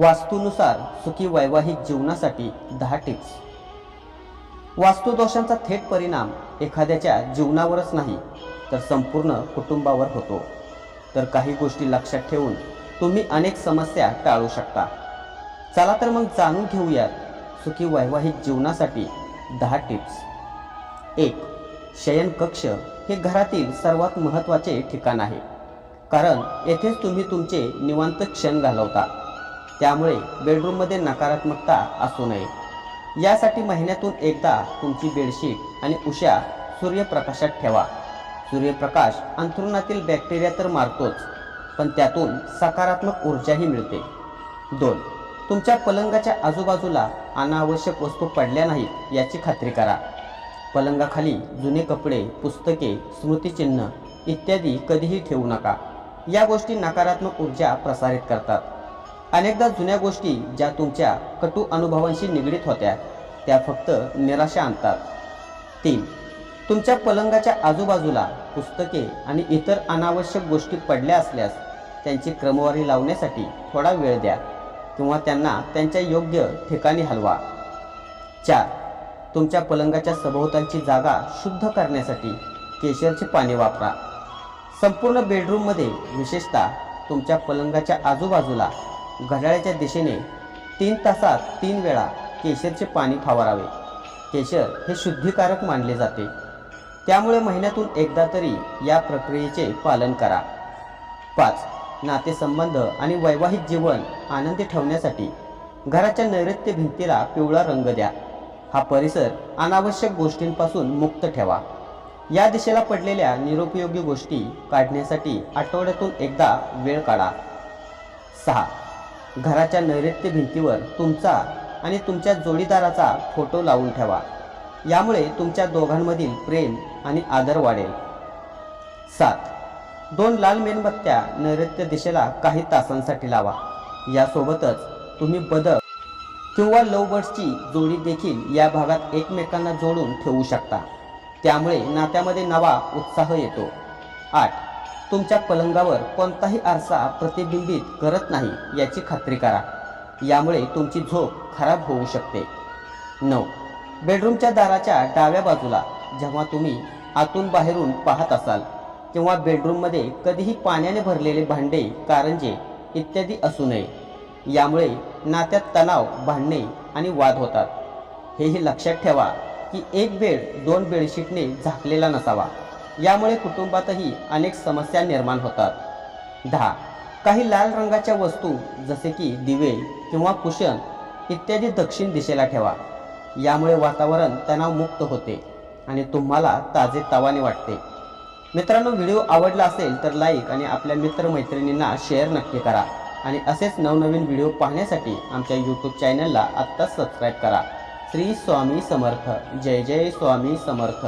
वास्तूनुसार सुखी वैवाहिक जीवनासाठी दहा टिप्स वास्तुदोषांचा थेट परिणाम एखाद्याच्या जीवनावरच नाही तर संपूर्ण कुटुंबावर होतो. तर काही गोष्टी लक्षात ठेवून तुम्ही अनेक समस्या टाळू शकता. चला तर मग जाणून घेऊयात सुखी वैवाहिक जीवनासाठी दहा टिप्स एक शयनकक्ष हे घरातील सर्वात महत्त्वाचे ठिकाण आहे. कारण येथेच तुम्ही तुमचे निवांत क्षण घालवता. त्यामुळे बेडरूममध्ये नकारात्मकता असू नये. यासाठी महिन्यातून एकदा तुमची बेडशीट आणि उशा सूर्यप्रकाशात ठेवा. सूर्यप्रकाश अंथरुणातील बॅक्टेरिया तर मारतोच पण त्यातून सकारात्मक ऊर्जाही मिळते. दोन तुमच्या पलंगाच्या आजूबाजूला अनावश्यक वस्तू पडल्या नाहीत याची खात्री करा. पलंगाखाली जुने कपडे पुस्तके स्मृतिचिन्ह इत्यादी कधीही ठेवू नका. या गोष्टी नकारात्मक ऊर्जा प्रसारित करतात. अनेकदा जुन्या गोष्टी ज्या तुमच्या कटू अनुभवांशी निगडीत होत्या त्या फक्त निराशा आणतात. तीन तुमच्या पलंगाच्या आजूबाजूला पुस्तके आणि इतर अनावश्यक गोष्टी पडल्या असल्यास त्यांची क्रमवारी लावण्यासाठी थोडा वेळ द्या किंवा त्यांना त्यांच्या योग्य ठिकाणी हलवा. चार तुमच्या पलंगाच्या सभोवतालची जागा शुद्ध करण्यासाठी केशरचे पाने वापरा. संपूर्ण बेडरूममध्ये विशेषतः तुमच्या पलंगाच्या आजूबाजूला घड्याळ्याच्या दिशेने तीन तासात तीन वेळा केशरचे पाणी फवारावे. केशर हे शुद्धीकारक मानले जाते. त्यामुळे महिन्यातून एकदा तरी या प्रक्रियेचे पालन करा. पाच नातेसंबंध आणि वैवाहिक जीवन आनंदी ठेवण्यासाठी घराच्या नैऋत्य भिंतीला पिवळा रंग द्या. हा परिसर अनावश्यक गोष्टींपासून मुक्त ठेवा. या दिशेला पडलेल्या निरुपयोगी गोष्टी काढण्यासाठी आठवड्यातून एकदा वेळ काढा. सहा घराच्या नैऋत्य भिंतीवर तुमचा आणि तुमच्या जोडीदाराचा फोटो लावून ठेवा. यामुळे तुमच्या दोघांमधील प्रेम आणि आदर वाढेल. सात. दोन लाल मेणबत्त्या नैऋत्य दिशेला काही तासांसाठी लावा. यासोबतच तुम्ही बदक किंवा लवबर्ड्सची जोडी देखील या भागात एकमेकांना जोडून ठेवू शकता. त्यामुळे नात्यामध्ये नवा उत्साह येतो. आठ. तुमच्या पलंगावर कोणताही आरसा प्रतिबिंबित करत नाही याची खात्री करा. यामुळे तुमची झोप खराब होऊ शकते. नऊ. बेडरूमच्या दाराच्या डाव्या बाजूला जेव्हा तुम्ही आतून बाहेरून पाहत असाल किंवा बेडरूममध्ये कधीही पाण्याने भरलेले भांडे कारंजे इत्यादी असू नये. यामुळे नात्यात तणाव भांडणे आणि वाद होतात. हेही लक्षात ठेवा की एक बेड दोन बेडशीटने झाकलेला नसावा. यामुळे कुटुंबातही अनेक समस्या निर्माण होतात. दहा. काही लाल रंगाच्या वस्तू जसे की दिवे किंवा कुशन इत्यादी दक्षिण दिशेला ठेवा. यामुळे वातावरण तणावमुक्त होते आणि तुम्हाला ताजे तवाने वाटते. मित्रांनो व्हिडिओ आवडला असेल तर लाईक आणि आपल्या मित्रमैत्रिणींना शेअर नक्की करा आणि असेच नवनवीन व्हिडिओ पाहण्यासाठी आमच्या यूट्यूब चॅनलला आत्ताच सबस्क्राईब करा. श्री स्वामी समर्थ. जय जय स्वामी समर्थ.